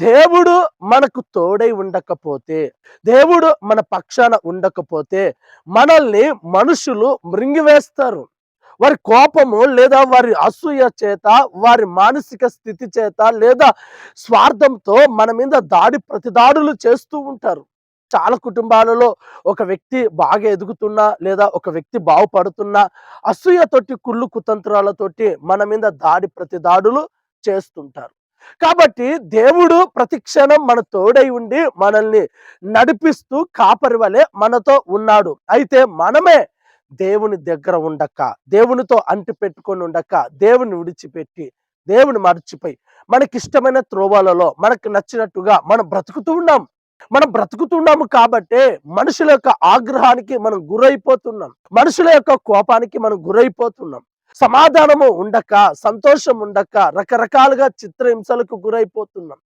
దేవుడు మనకు తోడై ఉండకపోతే దేవుడు మన పక్షాన ఉండకపోతే మనల్ని మనుషులు మృంగివేస్తారు. వారి కోపము లేదా వారి అసూయ చేత వారి మానసిక స్థితి చేత లేదా స్వార్థంతో మన మీద దాడి ప్రతిదాడులు చేస్తూ ఉంటారు. చాలా కుటుంబాలలో ఒక వ్యక్తి బాగా ఎదుగుతున్నా లేదా ఒక వ్యక్తి బాగుపడుతున్నా అసూయతోటి కుళ్ళు కుతంత్రాలతోటి మన మీద దాడి ప్రతిదాడులు చేస్తుంటారు. కాబట్టి దేవుడు ప్రతిక్షణం మన తోడై ఉండి మనల్ని నడిపిస్తూ కాపరి వలె మనతో ఉన్నాడు. అయితే మనమే దేవుని దగ్గర ఉండక దేవునితో అంటి పెట్టుకొని ఉండక దేవుని విడిచిపెట్టి దేవుని మర్చిపోయి మనకిష్టమైన త్రోవలలో మనకు నచ్చినట్టుగా మనం బ్రతుకుతూ ఉన్నాం. మనం బ్రతుకుతున్నాము కాబట్టే మనుషుల యొక్క ఆగ్రహానికి మనం గురైపోతున్నాం. మనుషుల యొక్క కోపానికి మనం గురైపోతున్నాం. సమాధానము ఉండక సంతోషం ఉండక రకరకాలుగా చిత్రహింసలకు గురైపోతున్నాం.